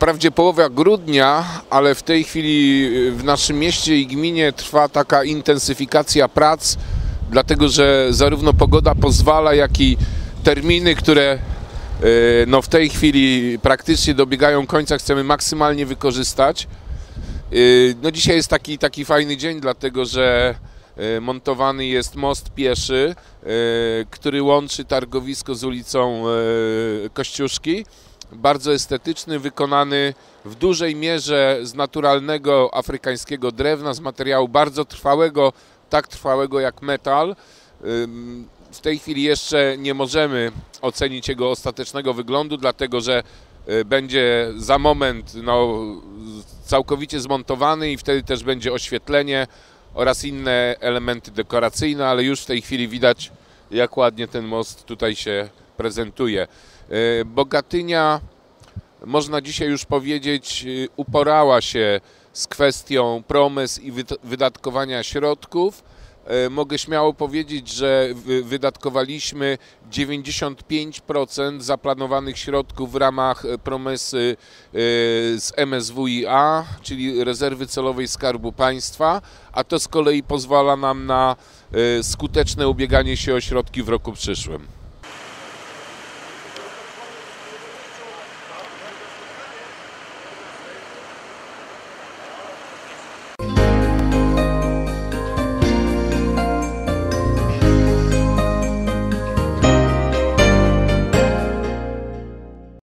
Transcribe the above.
wprawdzie połowa grudnia, ale w tej chwili w naszym mieście i gminie trwa taka intensyfikacja prac, dlatego że zarówno pogoda pozwala, jak i terminy, które e, no, w tej chwili praktycznie dobiegają końca, chcemy maksymalnie wykorzystać. E, No dzisiaj jest taki, taki fajny dzień, dlatego że montowany jest most pieszy, który łączy targowisko z ulicą Kościuszki. Bardzo estetyczny, wykonany w dużej mierze z naturalnego afrykańskiego drewna, z materiału bardzo trwałego, tak trwałego jak metal. W tej chwili jeszcze nie możemy ocenić jego ostatecznego wyglądu, dlatego że y, będzie za moment no, całkowicie zmontowany i wtedy też będzie oświetlenie oraz inne elementy dekoracyjne, ale już w tej chwili widać, jak ładnie ten most tutaj się prezentuje. Y, Bogatynia, można dzisiaj już powiedzieć, y, uporała się z kwestią promes i wyd- wydatkowania środków. E, Mogę śmiało powiedzieć, że wy- wydatkowaliśmy 95% zaplanowanych środków w ramach e, promesy e, z MSWiA, czyli Rezerwy Celowej Skarbu Państwa, a to z kolei pozwala nam na skuteczne ubieganie się o środki w roku przyszłym.